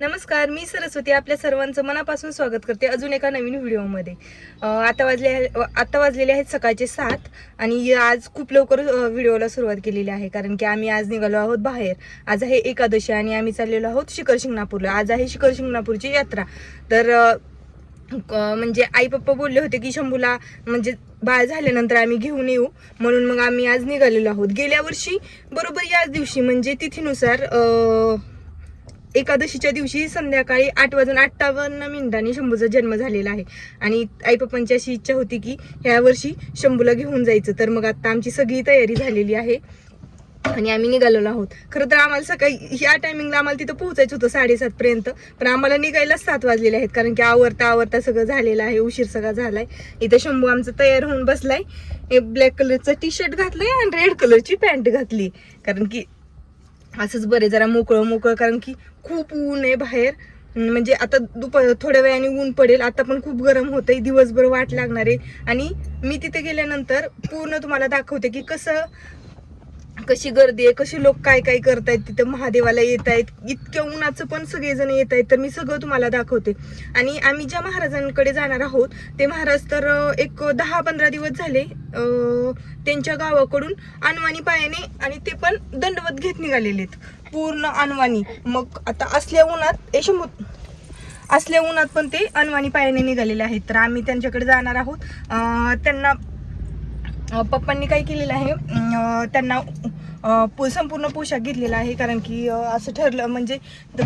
नमस्कार मी सरस्वती आपल्या सर्वांचं मनापासून स्वागत करते अजून एका नवीन व्हिडिओमध्ये. आता वाजले आता वाजलेले आहेत सकाळचे सात आणि आज खूप लवकर व्हिडिओला सुरुवात केलेली आहे कारण की आम्ही आज निघालो आहोत बाहेर. आज आहे एकादशी आणि आम्ही चाललेलो आहोत शिखर शिंगणापूरला. आज आहे शिखर शिंगणापूरची यात्रा. तर म्हणजे आई पप्पा बोलले होते की शंभूला म्हणजे बाळ झाल्यानंतर आम्ही घेऊन येऊ. म्हणून मग आम्ही आज निघालेलो आहोत. गेल्या वर्षी बरोबर याच दिवशी म्हणजे तिथीनुसार एकादशीच्या दिवशी संध्याकाळी आठ वाजून अठ्ठावन्न मिनिटांनी शंभूचा जन्म झालेला आहे. आणि आई पप्पांची अशी इच्छा होती की ह्या वर्षी शंभूला घेऊन जायचं. तर मग आता आमची सगळी तयारी झालेली आहे. आणि आम्ही निघालेलो आहोत. खरं तर आम्हाला सकाळी ह्या टायमिंगला आम्हाला तिथं पोहोचायचं होतं साडेसात पर्यंत. पण आम्हाला निघायला सात वाजलेले आहेत. कारण की आवरता आवरता सगळं झालेलं आहे. उशीर सगळा झालाय. इथं शंभू आमचं तयार होऊन बसलाय. ब्लॅक कलरचं टी शर्ट घातलंय आणि रेड कलरची पॅन्ट घातली. कारण की असंच बरे जरा मोकळं मोकळं कारण की खूप ऊन आहे बाहेर. म्हणजे आता दुपार थोड्या वेळाने ऊन पडेल. आता पण खूप गरम होतंय दिवसभर वाट लागणार आहे. आणि मी तिथे गेल्यानंतर पूर्ण तुम्हाला दाखवते की कसं कशी गर्दी आहे कसे लोक काय काय करतायत तिथं महादेवाला येत आहेत इतक्या उन्हाचं पण सगळेजण येत आहेत तर मी सगळं तुम्हाला दाखवते. आणि आम्ही ज्या महाराजांकडे जाणार आहोत ते महाराज तर एक दहा पंधरा दिवस झाले त्यांच्या गावाकडून अनवाणी पायाने आणि ते पण दंडवत घेत निघालेले आहेत. पूर्ण अनवाणी मग आता असल्या उन्हात यशमूत असल्या उन्हात पण ते अनवाणी पायाने निघालेले आहेत. तर आम्ही त्यांच्याकडे जाणार आहोत. त्यांना पप्पांनी काय केलेलं आहे. त्यांना पो- संपूर्ण पोशाख घेतलेला आहे. कारण की असं ठरलं म्हणजे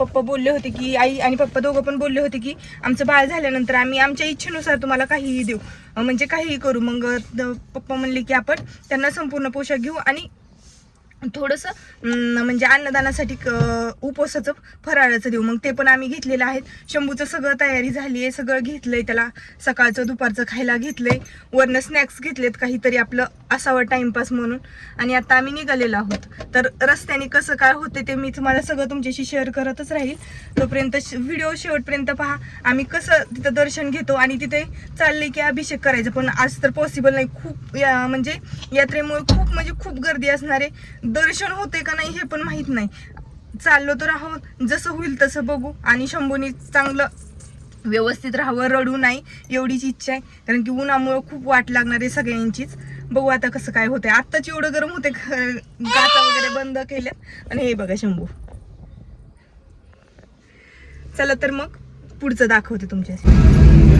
पप्पा बोलले होते की आई आणि पप्पा दोघं पण बोलले होते की आमचं बाळ झाल्यानंतर आम्ही आमच्या इच्छेनुसार तुम्हाला काहीही देऊ. म्हणजे काहीही करू. मग द- पप्पा म्हणले की आपण त्यांना संपूर्ण पोशाख घेऊ आणि थोडंसं म्हणजे अन्नदानासाठी क- उपवासाचं फराळाचं देऊ. मग ते पण आम्ही घेतलेलं आहे शंभूचं सगळं तयारी झाली आहे सगळं घेतलंय त्याला. सकाळचं दुपारचं खायला घेतलंय. वरनं स्नॅक्स घेतलेत काहीतरी आपलं असावं टाइमपास म्हणून. आणि आता आम्ही निघालेलो आहोत. तर रस्त्याने कसं काय होते ते मी तुम्हाला सगळं तुमच्याशी शेअर करतच राहील. तोपर्यंत व्हिडिओ शेवटपर्यंत पहा. आम्ही कसं तिथं दर्शन घेतो आणि तिथे चालले की अभिषेक करायचं. पण आज तर पॉसिबल नाही. खूप या- म्हणजे यात्रेमुळे खूप म्हणजे खूप गर्दी असणारे दर्शन होते का नाही हे पण माहीत नाही. चाललो तर आहोत. जसं होईल तसं बघू. आणि शंभूनी चांगलं व्यवस्थित राहावं रडू नाही एवढीच इच्छा आहे. कारण की उन्हामुळं खूप वाट लागणार आहे सगळ्यांचीच. बघू आता कसं काय होतंय. आत्ताच एवढं गरम होते गाता वगैरे बंद केल्यात. आणि हे बघा शंभू. चला तर मग पुढचं दाखवते तुमच्या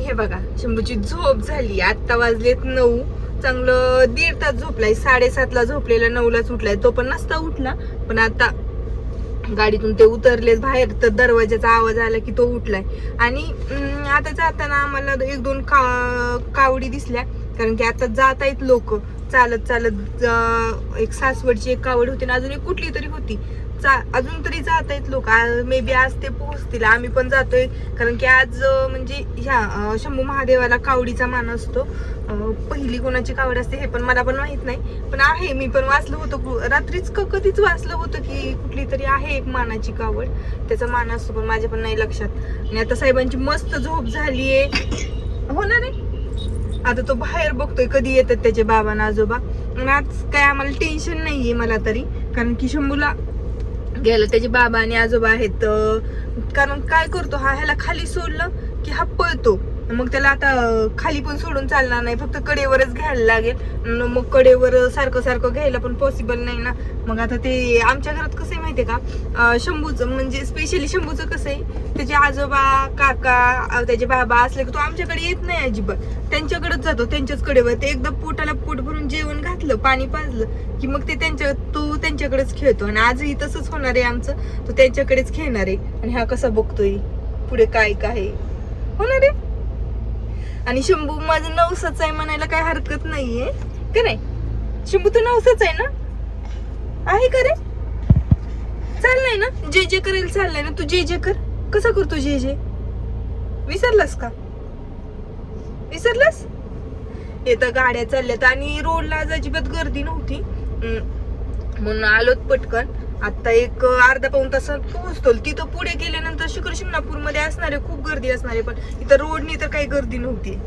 हे बघा शंभूची झोप झाली. आत्ता वाजलेत नऊ. चांगलं दीड तास झोपलाय. साडेसातला झोपलेला नऊलाच उठलाय. तो पण नसता उठला पण आता गाडीतून ते उतरले बाहेर तर दरवाजाचा आवाज आला की तो उठलाय. आणि आता जाताना आम्हाला एक दोन का कावडी दिसल्या कारण की आता जात आहेत लोक. चालत चालत एक सासवडची एक कावड होती ना अजून एक कुठली तरी होती. चा अजून तरी जात आहेत लोक. मे बी आज ते पोहोचतील. आम्ही पण जातोय. कारण की आज म्हणजे ह्या शंभू महादेवाला कावडीचा मान असतो. पहिली कोणाची कावड असते हे पण मला पण माहीत नाही. पण आहे मी पण वाचलं होतं. कु- रात्रीच क- कधीच वाचलं होतं की कुठली तरी आहे एक मानाची कावड. त्याचा मान असतो पण माझ्या पण नाही लक्षात. आणि आता साहेबांची मस्त झोप झालीये. हो ना नाही आता तो बाहेर बघतोय कधी येतात त्याचे बाबा ना आजोबा. आणि आज काय आम्हाला टेन्शन नाहीये मला तरी. कारण की शंभूला गेलं त्याचे बाबा आणि आजोबा आहेत कारण काय करतो हा ह्याला खाली सोडलं की हा पळतो. मग त्याला आता खाली पण सोडून चालणार नाही. फक्त कडेवरच घ्यायला लागेल. मग कडेवर सारखं सारखं घ्यायला पण पॉसिबल नाही ना. मग आता ते आमच्या घरात कसं आहे माहितीये का? शंभूचं म्हणजे स्पेशली शंभूचं कसं आहे? त्याचे आजोबा काका त्याचे बाबा असले की तो आमच्याकडे येत नाही अजिबात. त्यांच्याकडेच जातो त्यांच्याच कडेवर. ते एकदा पोटाला पोट भरून जेवण घातलं पाणी पाजलं की मग ते त्यांच्या तो त्यांच्याकडेच खेळतो. आणि आजही तसंच होणार आहे आमचं. तो त्यांच्याकडेच खेळणार आहे. आणि हा कसा बघतोय? पुढे काय काय? होणार आहे? आणि शंभू माझं नवसाच आहे म्हणायला काय हरकत नाहीये. का नाही? शंभू तू नवसाच आहे ना? आहे का रे? चाललंय ना? जे जे करेल चाललंय ना? तू जे जे कर. कसा करतो जे जे? विसरलास का? विसरलास? येतं गाड्या चालल्यात आणि रोडला आज अजिबात गर्दी नव्हती. म्हणून आलोत पटकन. आता एक अर्धा पाऊन तासात पोहोचतो तिथं पुढे गेल्यानंतर शिखर शिंगणापूरमध्ये असणारे खूप गर्दी असणारे पण इथं रोडनी तर काही गर्दी नव्हती.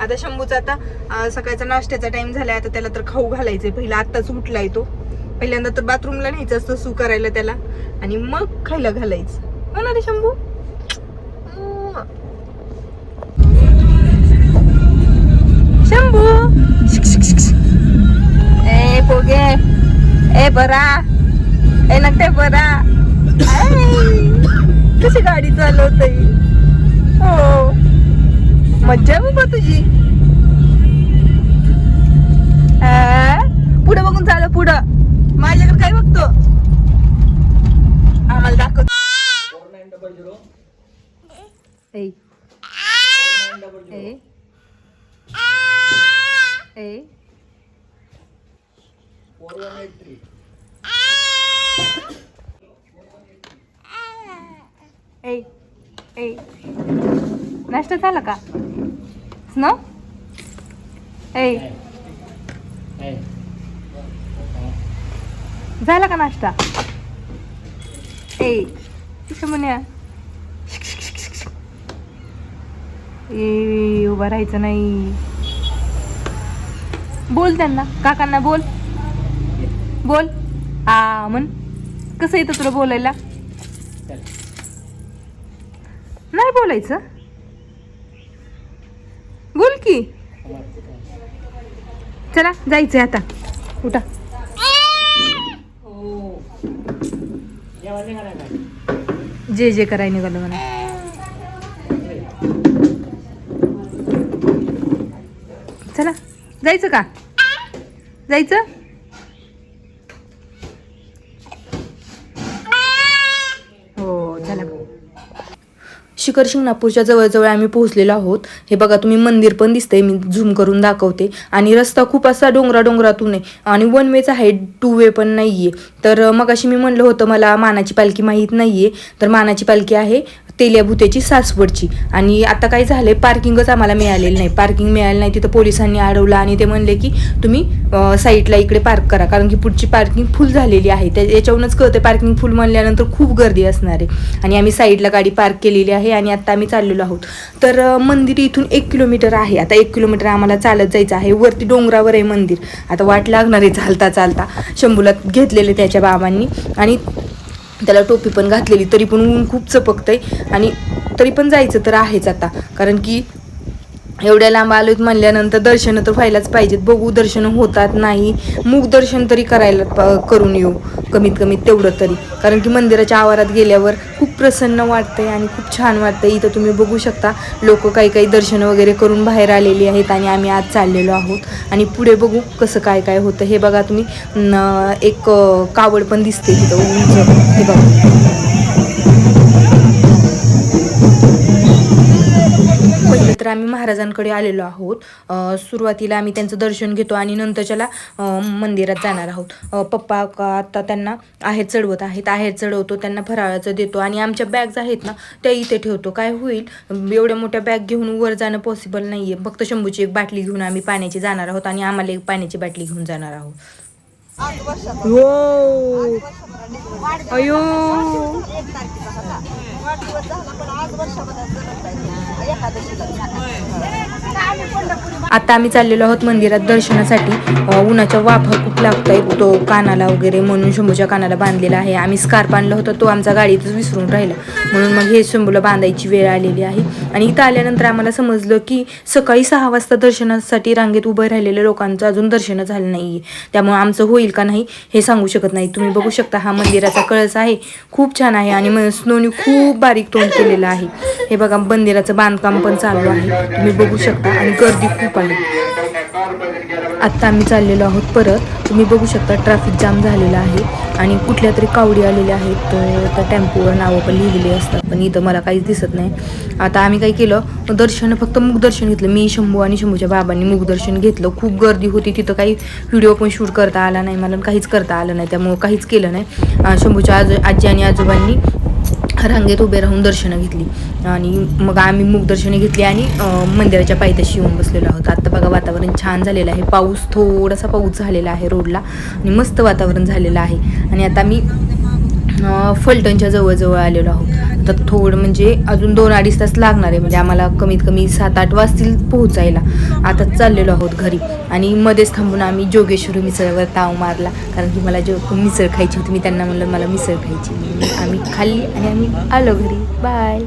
आता शंभूचा आता सकाळचा नाश्त्याचा टाइम झालाय आता त्याला तर खाऊ घालायचंय. पहिला आत्ताच उठलाय तो. पहिल्यांदा तर बाथरूमला न्यायचं असतं सू करायला त्याला. आणि मग खायला घालायचं. हो ना रे शंभू? शंभू! शिक, शिक, शिक, ए पोगे. ए बरा. ए नकटे बरा. कशी गाडी चालवत हो. मज्जा आहे बाबा तुझी. पुढं बघून चालव पुढं. माझ्याकडे काय बघतो? आम्हाला दाखव. ए. ए. ए. ए ए नाश्ता झाला का? स्नो? ए झाला का नाश्ता? ए कसं म्हण्या ए उभा राहायचं नाही. बोल त्यांना. काकांना बोल. बोल. आ म्हण. कसं येतं तुला बोलायला? नाही बोलायचं. बोल की. चला जायचंय आता. उठा. जे जे कराय निघालं म्हणा. चला जायचं का? जायचं हो चला शिखर शिंगणापूरच्या जवळजवळ आम्ही पोहोचलेलो आहोत. हे बघा तुम्ही मंदिर पण दिसतंय मी झूम करून दाखवते. आणि रस्ता खूप असा डोंगरा डोंगरातून आहे. आणि वन वेचा आहे टू वे पण नाहीये. तर मग अशी मी म्हणलं होतं मला मानाची पालखी माहीत नाहीये. तर मानाची पालखी आहे तेल्याभुत्याची सासवडची. आणि आता काय झालंय पार्किंगच आम्हाला मिळालेलं नाही. पार्किंग मिळालं नाही तिथं पोलिसांनी अडवलं आणि ते म्हणले की तुम्ही साईडला इकडे पार्क करा. कारण की पुढची पार्किंग फुल झालेली आहे. त्या याच्यावरूनच कळतं पार्किंग फुल म्हणल्यानंतर खूप गर्दी असणार आहे. आणि आम्ही साईडला गाडी पार्क केलेली आहे आणि आता आम्ही चाललेलो आहोत. तर मंदिर इथून एक किलोमीटर आहे. आता एक किलोमीटर आम्हाला चालत जायचं आहे. वरती डोंगरावर आहे मंदिर. आता वाट लागणार आहे चालता चालता. शंभूला घेतलेले त्याच्या बाबांनी. आणि त्याला टोपी पण घातलेली तरी पण ऊन खूप चपकतंय. आणि तरी पण जायचं तर आहेच आता. कारण की एवढ्या लांब आलोत म्हणल्यानंतर दर्शनं तर व्हायलाच पाहिजेत. बघू दर्शनं होतात नाही. मूक दर्शन तरी करायला करून येऊ. कमीत कमी तेवढं तरी. कारण की मंदिराच्या आवारात गेल्यावर खूप प्रसन्न वाटतंय आणि खूप छान वाटतंय. इथं तुम्ही बघू शकता लोक काही काही दर्शनं वगैरे करून बाहेर आलेली आहेत आणि आम्ही आज चाललेलो आहोत. आणि पुढे बघू कसं काय काय होतं. हे बघा तुम्ही एक कावड पण दिसते तिथं. उंच. हे बघा. आम्ही महाराजांकडे आलेलो आहोत. सुरुवातीला आम्ही त्यांचं दर्शन घेतो आणि नंतरच्याला मंदिरात जाणार आहोत. पप्पा का आता त्यांना आहेर चढवत आहेत. आहेर चढवतो त्यांना फराळाचं देतो आणि आमच्या बॅग्स आहेत ना त्या इथे ठेवतो. काय होईल? एवढ्या मोठ्या बॅग घेऊन वर जाणं पॉसिबल नाही आहे फक्त शंभूची एक बाटली घेऊन आम्ही पाण्याची जाणार आहोत आणि आम्हाला एक पाण्याची बाटली घेऊन जाणार आहोत. हो. अयो. आता आम्ही चाललेलो आहोत मंदिरात दर्शनासाठी. उन्हाच्या वाफा खूप लागतायत तो कानाला वगैरे म्हणून शंभूच्या कानाला बांधलेला आहे. आम्ही स्कार्प आणला होता तो आमचा गाडीतच विसरून राहिला. म्हणून मग हे शंभूला बांधायची वेळ आलेली आहे. आणि इथं आल्यानंतर आम्हाला समजलं की सकाळी सहा वाजता दर्शनासाठी रांगेत उभं राहिलेल्या लोकांचं अजून दर्शन झालं नाही त्यामुळे आमचं होईल का नाही हे सांगू शकत नाही. तुम्ही बघू शकता हा मंदिराचा कळस आहे. खूप छान आहे आणि स्नोनी खूप बारीक तोंड केलेलं आहे. हे बघा मंदिराचं बांधकाम पण चालू आहे. तुम्ही बघू शकता आणि गर्दी खूप आहे. आत्ता आम्ही चाललेलो आहोत परत. तुम्ही बघू शकता ट्रॅफिक जाम झालेला आहे आणि कुठल्या तरी कावडी आलेल्या आहेत तर त्या टेम्पोवर नावं पण लिहिलेली असतात पण इथं मला काहीच दिसत नाही. आता आम्ही काय केलं दर्शन फक्त मुखदर्शन घेतलं. मी शंभू आणि शंभूच्या बाबांनी मुखदर्शन घेतलं. खूप गर्दी होती तिथं काही व्हिडिओ पण शूट करता आला नाही मला काहीच करता आलं नाही त्यामुळं काहीच केलं नाही. शंभूच्या आज आजी आणि आजोबांनी रांगेत उभे राहून दर्शनं घेतली. आणि मग आम्ही मुखदर्शने घेतली आणि मंदिराच्या पायथ्याशी येऊन बसलेलो आहोत. आता बघा वातावरण छान झालेलं आहे. पाऊस थोडासा पाऊस झालेला आहे रोडला आणि मस्त वातावरण झालेलं आहे. आणि आता मी फलटणच्या जवळजवळ आलेलो आहोत. आता थोडं म्हणजे अजून दोन अडीच तास लागणार आहे. म्हणजे आम्हाला कमीत कमी सात आठ वाजतील पोहोचायला. आता चाललेलो आहोत घरी. आणि मध्येच थांबून आम्ही जोगेश्वरी मिसळवर ताव मारला. कारण की मला जो मिसळ खायची होती मी त्यांना म्हणलं मला मिसळ खायची आम्ही खाल्ली आणि आम्ही आलो घरी. बाय